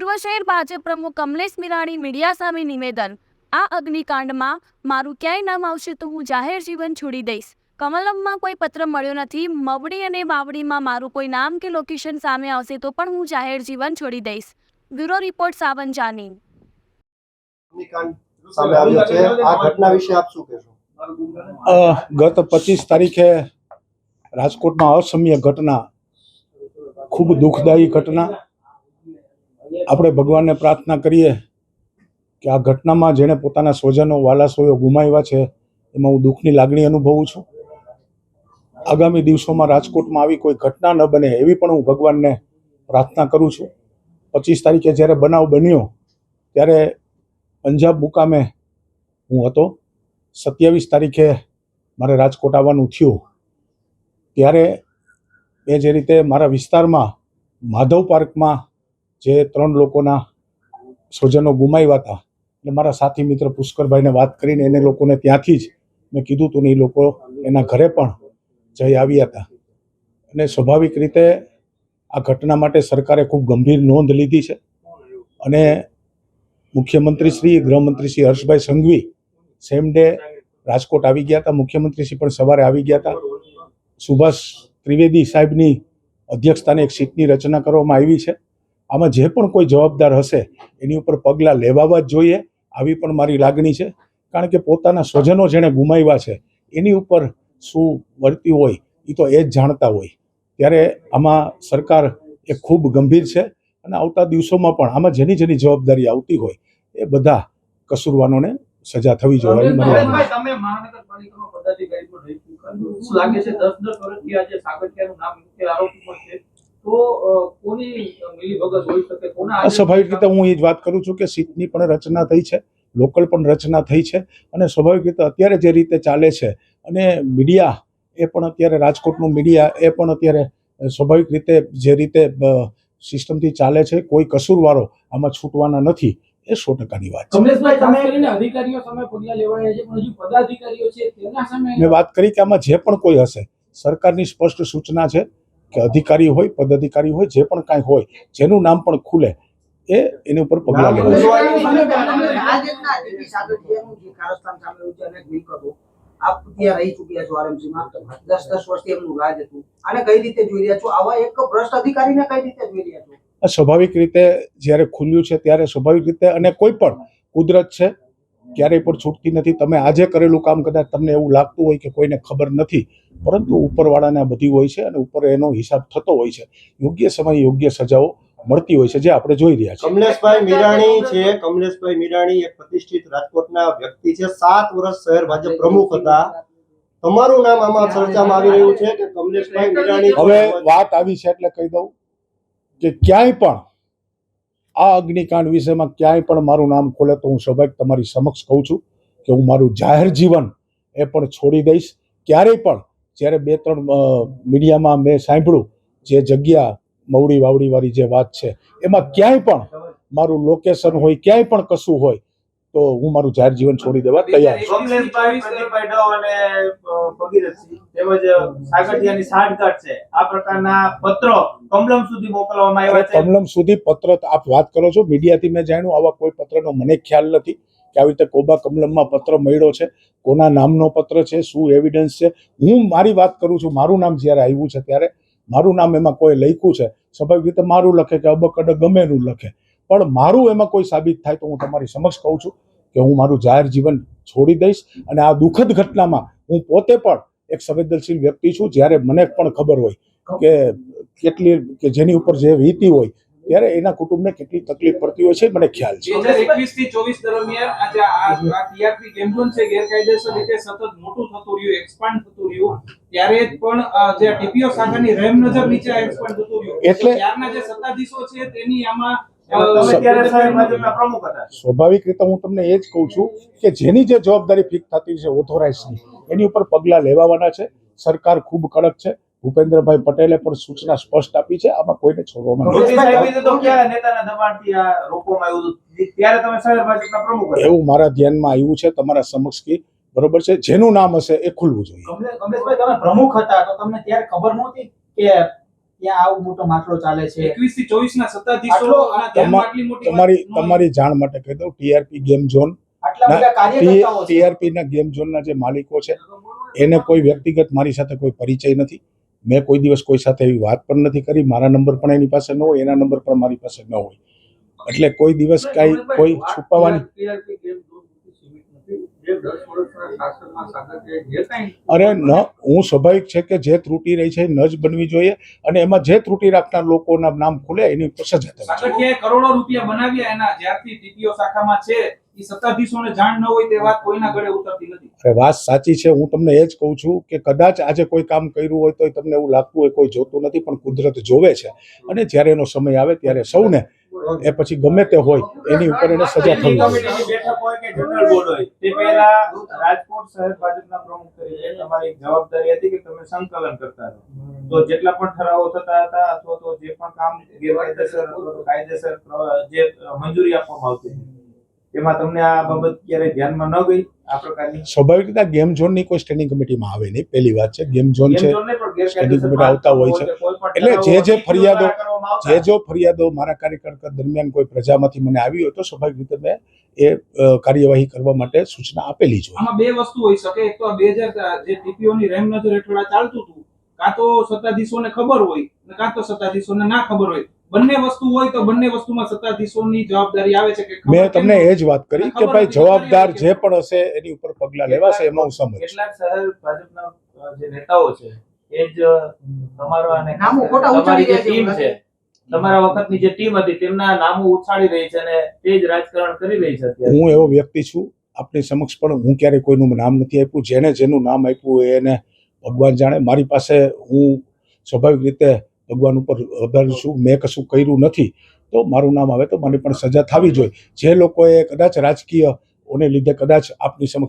પૂર્વ શહેર ભાજપ પ્રમુખ કમલેશ મિરાણી મીડિયા સામે નિવેદન. આ અગ્નિકાંડમાં મારું ક્યાંય નામ આવશે તો હું જાહેર જીવન છોડી દઈશ. કમલમમાં કોઈ પત્ર મળ્યો નથી મવડી અને બાવડીમાં મારું કોઈ નામ કે લોકેશન સામે આવશે તો પણ હું જાહેર જીવન છોડી દઈશ. Bureau report Savan Jani. અગ્નિકાંડ સામે આવ્યો છે. આ ઘટના વિશે આપ શું કહેશો? ગત પચીસ તારીખે રાજકોટમાં અસમ્ય ઘટના ખૂબ દુઃખદાયી ઘટના. આપણે ભગવાનને પ્રાર્થના કરીએ કે આ ઘટનામાં જેણે પોતાના સ્વજનો વાલાસોયો ગુમાવ્યા છે, એમાં હું દુઃખની લાગણી અનુભવું છું. આગામી દિવસોમાં રાજકોટમાં આવી કોઈ ઘટના ન બને એવી પણ હું ભગવાનને પ્રાર્થના કરું છું. પચીસ તારીખે જ્યારે બનાવ બન્યો, ત્યારે પંજાબ મુકામે હું હતો. સત્યાવીસ તારીખે મારે રાજકોટ આવવાનું થયું. ત્યારે એ જે રીતે મારા વિસ્તારમાં માધવ પાર્કમાં જે ત્રણ લોકોના સ્વજનો ગુમાવ્યા હતા એટલે મારા સાથી મિત્ર પુષ્કરભાઈને વાત કરીને એને લોકોને ત્યાંથી જ મેં કીધું હતું ને એ લોકો એના ઘરે પણ જઈ આવ્યા હતા. અને સ્વાભાવિક રીતે આ ઘટના માટે સરકારે ખૂબ ગંભીર નોંધ લીધી છે. અને મુખ્યમંત્રી શ્રી, ગૃહમંત્રી શ્રી હર્ષભાઈ સંઘવી સેમ ડે રાજકોટ આવી ગયા હતા. મુખ્યમંત્રી શ્રી પણ સવારે આવી ગયા હતા. સુભાષ ત્રિવેદી સાહેબની અધ્યક્ષતાની એક સીટની રચના કરવામાં આવી છે. આમાં જે પણ કોઈ જવાબદાર હશે એની ઉપર પગલાં લેવાવા જ જોઈએ. આવી પણ મારી લાગણી છે. કારણ કે પોતાના સ્વજનો જેણે ગુમાવ્યા છે એની ઉપર શું વર્તી હોય એ તો એ જ જાણતા હોય. ત્યારે આમાં સરકાર એ ખૂબ ગંભીર છે અને આવતા દિવસોમાં પણ આમાં જેની જેની જવાબદારી આવતી હોય એ બધા કસૂરવાનોને સજા થવી જોઈએ. લાગે દસ દસ વર્ષથી આજે સાગઠિયાનું નામ મુખ્ય આરોપી પણ છે. સ્વાભાવિક રીતે હું એ જ વાત કરું છું કે સીટની પણ રચના થઈ છે લોકલ પણ રચના થઈ છે અને સ્વાભાવિક રીતે અત્યારે જે રીતે ચાલે છે અને મીડિયા એ પણ અત્યારે રાજકોટનું મીડિયા એ પણ અત્યારે સ્વાભાવિક રીતે જે રીતે સિસ્ટમથી ચાલે છે કોઈ કસૂરવારો આમાં છૂટવાના નથી એ સો ટકાની વાત છે. મેં વાત કરી કે આમાં જે પણ કોઈ હશે સરકારની સ્પષ્ટ સૂચના છે કે અધિકારી હોય પદાધિકારી હોય જે પણ કાંઈ હોય જેનું નામ પણ ખુલે એ એની ઉપર પગલાં લેવા આપ ત્યાં રહી ચૂક્યા છો દસ દસ વર્ષથી એમનું રાજ હતું. આને કઈ રીતે જોઈ રહ્યા છો? આવા એક ભ્રષ્ટ અધિકારીને કઈ રીતે જોઈ રહ્યા છો? આ સ્વાભાવિક રીતે જ્યારે ખુલ્યું છે ત્યારે સ્વાભાવિક રીતે અને કોઈ પણ કુદરત છે ક્યારેય પણ છૂટતી નથી. તમે આજે કરેલું કામ કદાચ તમને એવું લાગતું હોય કે કોઈને ખબર નથી પરંતુ ઉપરવાળાને આ બધી હોય છે અને ઉપર એનો હિસાબ થતો હોય છે. યોગ્ય સમયે યોગ્ય સજાઓ મળતી હોય છે જે આપણે જોઈ રહ્યા છીએ. કમલેશભાઈ મીરાણી છે. કમલેશભાઈ મીરાણી એક પ્રતિષ્ઠિત રાજકોટના વ્યક્તિ છે. સાત વર્ષ શહેર ભાજપ પ્રમુખ હતા. તમારું નામ આમાં ચર્ચામાં આવી રહ્યું છે કે કમલેશભાઈ મીરાણી હવે વાત આવી છે એટલે કહી દઉં કે ક્યાંય પણ આ અગ્નિકાંડ વિષયમાં ક્યાંય પણ મારું નામ ખોલે તો હું સ્વાભાવિક તમારી સમક્ષ કહું છું કે હું મારું જાહેર જીવન એ પણ છોડી દઈશ. ક્યારેય પણ જ્યારે બે ત્રણ મીડિયામાં મેં સાંભળ્યું જે જગ્યા મવડી વાવડીવાળી જે વાત છે, એમાં ક્યાંય પણ મારું લોકેશન હોય, ક્યાંય પણ કશું હોય તો હું મારું જાહેર જીવન છોડી દેવા તૈયાર છું. કમલમ સુધી મોકલવામાં આવ્યા છે. કમલમ સુધી પત્ર આપ વાત કરો છો. મીડિયાથી મેં જાણ્યું આવા કોઈ પત્રનો મને ખ્યાલ નથી કે આવી રીતે કોબા કમલમમાં પત્ર મળ્યો છે કોના નામનો પત્ર છે શું એવિડન્સ છે. હું મારી વાત કરું છું મારું નામ જ્યારે આવ્યું છે ત્યારે મારું નામ એમાં કોઈ લખ્યું છે. સ્વાભાવિક રીતે મારું લખે કે અબકડ ગમે એનું લખે. પણ મારું એમાં કોઈ સાબિત થાય તો હું તમારી સમક્ષ કહું છું કે હું મારું જાહેર જીવન છોડી દઈશ અને આ દુઃખદ ઘટનામાં હું પોતે પણ એક સંવેદનશીલ વ્યક્તિ છું. જ્યારે મને પણ ખબર હોય કે કેટલી કે જેની ઉપર જે વીતી હોય ત્યારે એના કુટુંબને કેટલી તકલીફ પડતી હોય છે મને ખ્યાલ બે છે હજાર એકવીસથી ચોવીસ દરમિયાન આજે આ ટીઆરપી ગેમ ઝોન છે ગેરકાયદેસર રીતે સતત મોટું થતું રહ્યું એક્સપાન્ડ થતું રહ્યું ત્યારે પણ જે ટીપીઓ શાખાની રેમ નજર નીચે એક્સપાન્ડ થતું રહ્યું. એટલે- ત્યારના જે સત્તાધીશો છે તેની આમાં સ્વાભાવિક રીતે હું તમને એ જ કહું છું કે જેની જે જવાબદારી ફિક્સ થતી છે ઓથોરાઇઝની એની ઉપર પગલાં લેવાવાના છે. સરકાર ખૂબ કડક છે. ભૂપેન્દ્રભાઈ પટેલે પણ સૂચના સ્પષ્ટ આપી છે. આમાં કોઈને છોડવામાં એવું મારા ધ્યાનમાં આવ્યું છે તમારા સમક્ષ કે બરોબર છે. જેનું નામ હશે એ ખુલવું જોઈએ. તમે પ્રમુખ હતા તો તમને ત્યારે ખબર નહોતી કે ત્યાં આવું મોટો માટલો ચાલે છે. એકવીસથી ચોવીસ ના સત્તાધીશો આટલો- ના આટલી મોટી તમારી તમારી જાણ માટે કહી દઉં ટીઆરપી ગેમ ઝોન આટલા બધા કાર્યકર્તાઓ છે. ટીઆરપી ના ગેમ ઝોનના જે માલિકો છે એને કોઈ વ્યક્તિગત મારી સાથે કોઈ પરિચય નથી. મેં કોઈ દિવસ કોઈ સાથે એવી વાત પણ નથી કરી. મારા નંબર પણ એની પાસે ન હોય એના નંબર પણ મારી પાસે ન હોય. એટલે કોઈ દિવસ કાંઈ કોઈ છુપાવવાની અરે ન હું સ્વાભાવિક છે કે જે ત્રુટી રહી છે નજ ન જ બનવી જોઈએ અને એમાં જે ત્રુટિ રાખનાર લોકોના નામ ખુલે એની ઉપર સજા થવી કરોડો રૂપિયા બનાવ્યા એના જ્યારથી ટીટીઓ શાખામાં છે. સત્તાધીશોને જાણ ન હોય તે વાત કોઈના ગળે ઉતરતી નથી. વાત સાચી છે હું તમને એ જ કહું છું કે કદાચ આજે કોઈ કામ કર્યું હોય તો તમને એવું લાગતું હોય કોઈ જોતું નથી પણ કુદરત જોવે છે. અને જ્યારે એનો સમય આવે ત્યારે સૌને એ પછી ગમે તે હોય એની ઉપર એને સજા થવી તે પહેલા રાજકોટ શહેર ભાજપના પ્રમુખ તરીકે તમારી જવાબદારી હતી કે તમે સંકલન કરતા રહો. તો જેટલા પણ ઠરાવો થતા હતા અથવા તો જે પણ કામ ગેરકાયદેસર કાયદેસર જે મંજૂરી આપવામાં આવતી એમાં તમને આ બાબત ક્યારેય ધ્યાનમાં ન ગઈ? સ્વાભાવિક રીતે ગેમ ઝોનની કોઈ સ્ટેન્ડિંગ કમિટીમાં આવે નહીં. પહેલી વાત છે ગેમ ઝોન છે સ્ટેન્ડિંગ કમિટી આવતા હોય છે. એટલે જે જે ફરિયાદો- જે જો ફરિયાદો મારા કાર્યકર્તા દરમિયાન કોઈ પ્રજામાંથી મને આવી હોય તો સ્વાભાવિક રીતે મેં એ કાર્યવાહી કરવા માટે સૂચના આપેલી છે આમાં બે વસ્તુ હોઈ શકે. એક તો બે હજાર જે ટીપીઓ ની રેમ નજર હેઠળ ચાલતું હતું કાં તો સત્તાધીશોને ખબર હોય કાં તો સત્તાધીશોને ના ખબર હોય. બંને વસ્તુ હોય તો બંને વસ્તુમાં સત્તાધીશોની જવાબદારી આવે છે કે મેં તમને એ જ વાત કરી કે ભાઈ જવાબદાર જે પણ હશે એની ઉપર પગલાં લેવાશે એમાં હું સમજ કેટલાક શહેર ભાજપના જે નેતાઓ છે એ જ તમારો અને તમારી જે ઉચ્ચારી રહ્યા છે ટીમ છે તમારા વખતની જે ટીમ હતી તેમના નામો ઉછાળી રહી છે અને તે જ રાજકારણ કરી રહી છે અત્યારે. હું એવો વ્યક્તિ છું આપની સમક્ષ પણ હું ક્યારેય કોઈનું નામ નથી આપ્યું. જેને જેનું નામ આપ્યું હોય એને ભગવાન જાણે. મારી પાસે હું સ્વાભાવિક રીતે ભગવાન ઉપર છું મેં કશું કર્યું નથી, તો મારું નામ આવે તો મને પણ સજા થવી જોઈએ. જે લોકોએ કદાચ રાજકીય ઓને લીધે કદાચ આપની સમક્ષ